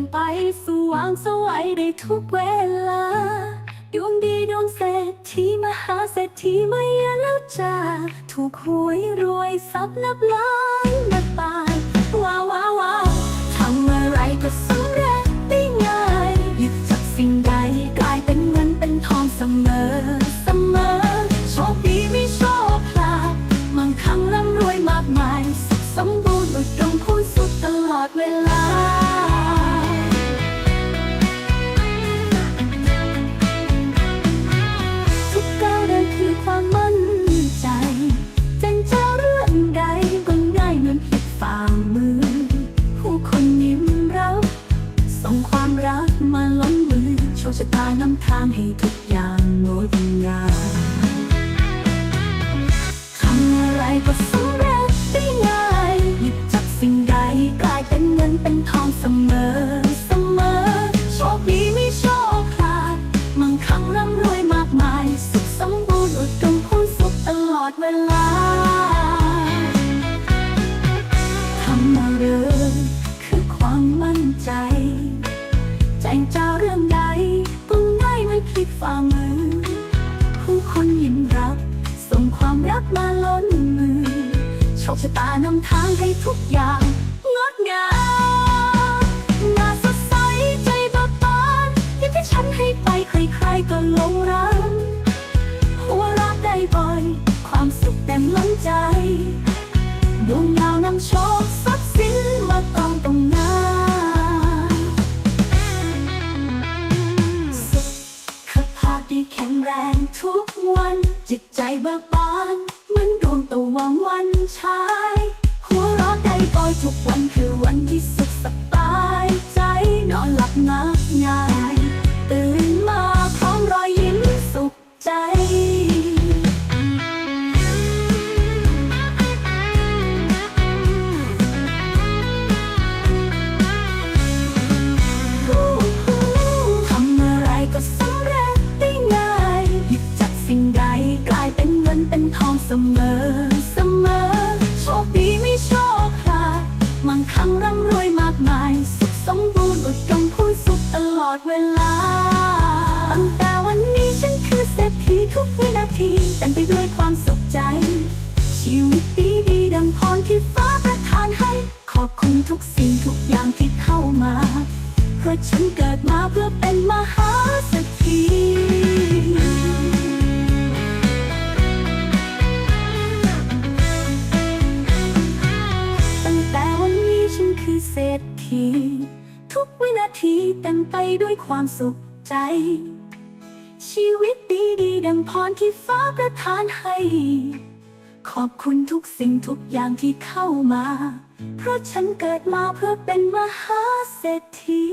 นไปสว่างสวัยได้ทุกเวลา ดวงดีดวงเศรษฐีมหาเศรษฐีมาเยือนแล้วจ้าถูกหวยรวยทรัพย์นับล้านนับตายว้าวว้าวว้าทำอะไรก็สำเร็จได้ง่ายหยิบจับสิ่งใดกลายเป็นเงินเป็นทองเสมอเสมอโชคดีไม่โชคพลาดมั่งคั่งร่ำรวยมากมายสุขสมบูรณ์อุดมพูนสุขตลอดเวลา ลิกฝ่ามือ ผู้คนยิ้มรับส่งความรักมาล้นมือโชคชะตานำทางให้ทุกอย่างงดงามทำอะไรก็สำเร็จได้ง่ายหยิบจับสิ่งใดกลายเป็นเงินเป็นทองเสมอเสมอโชคดีไม่โชคพลาดมั่งคั่งร่ำรวยมากมาย สุขสมบูรณ์อุดมพูนสุขตลอดเวลา งเจ้าเรื่องใดต้อง่ายไม่พลิกฝ่ามือ ผู้คนยิ้มรับ ส่งความรักมาล้นมือโชคชะตานำทางให้ทุกอย่าง ดีแข็งแรงทุกวัน จิตใจเบิกบานเหมือนดวงตะวันวันชาย หัวเราะได้บ่อยทุกวันคือวันที่สุด ทองเสมอเสมอ โชคดีไม่โชคพลาดมั่งคั่งร่ำรวยมากมาย สุขสมบูรณ์อุดมพูนสุขตลอดเวลา ตั้งแต่วันนี้ฉันคือเศรษฐีทุกวินาทีเต็มไปด้วยความสุขใจ ชีวิตดีดีดังพรที่ฟ้าประทานให้ ขอบคุณทุกสิ่งทุกอย่างที่เข้ามา เพราะฉันเกิดมาเพื่อเป็นมหาเศรษฐี ที ทุกวินาทีเต็มไปด้วยความสุขใจ ชีวิตดีดีดังพรที่ฟ้าประทานให้ ขอบคุณทุกสิ่งทุกอย่างที่เข้ามา เพราะฉันเกิดมาเพื่อเป็นมหาเศรษฐี